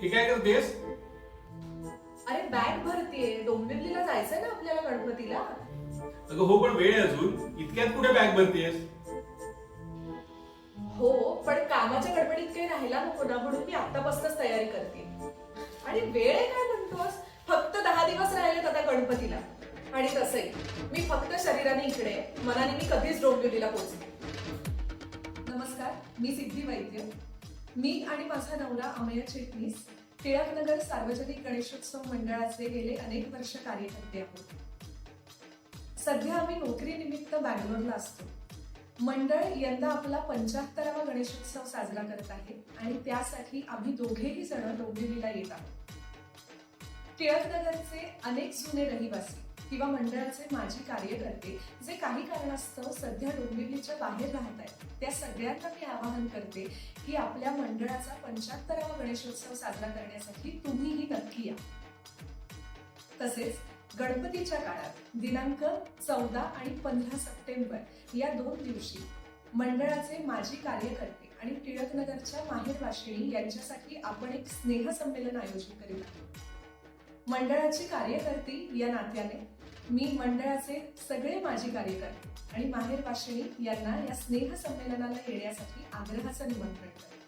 हे काय करतेस अरे बॅग भरतीये. डोंबिवलीला जायचंय ना आपल्याला गणपतीला? अगं हो पण वेळ आहे अजून. इतक्यात कुठे बॅग भरतेस हो पण कामाच्या गडबडीत काही राहिला नको ना म्हणून मी आतापासूनच तयारी करते. आणि वेळ आहे काय म्हणतोस? फक्त दहा दिवस राहिलेत आता गणपतीला. आणि तसंही मी फक्त शरीराने इकडे आहे. मनाने मी कधीच डोंबिवलीला पोहोचले नमस्कार मी सिद्धी वैद्य. मी आणि माझा नवरा अमया चिटणीस टिळकनगर सार्वजनिक गणेशोत्सव मंडळाचे गेले अनेक वर्ष कार्यकर्ते आहोत. सध्या आम्ही नोकरीनिमित्त बँगलोरला असतो. मंडळ यंदा आपला पंच्याहत्तरावा गणेशोत्सव साजरा करत आहे आणि त्यासाठी आम्ही दोघेही जण डोंबिवलीला येत आहोत. टिळकनगरचे अनेक जुने रहिवासी किंवा मंडळाचे माजी कार्यकर्ते जे काही कारणास्तव सध्या डोंबिवलीच्या बाहेर राहत आहेत त्या सगळ्यांना मी आवाहन करते की आपल्या मंडळाचा पंच्याहत्तरावा गणेशोत्सव साजरा करण्यासाठी तुम्हीही नक्की या. तसेच गणपतीच्या काळात दिनांक चौदा आणि पंधरा सप्टेंबर या दोन दिवशी मंडळाचे माजी कार्यकर्ते आणि टिळकनगरच्या माहेर वाशिणी यांच्यासाठी आपण एक स्नेहसंमेलन आयोजित करीत आहोत. मंडळाची कार्यकर्ती या नात्याने मी मंडळाचे सगळे माजी कार्यकर्ते आणि माहेर वाशिणी यांना या स्नेह संमेलनाला येण्यासाठी आग्रहाचं निमंत्रण करते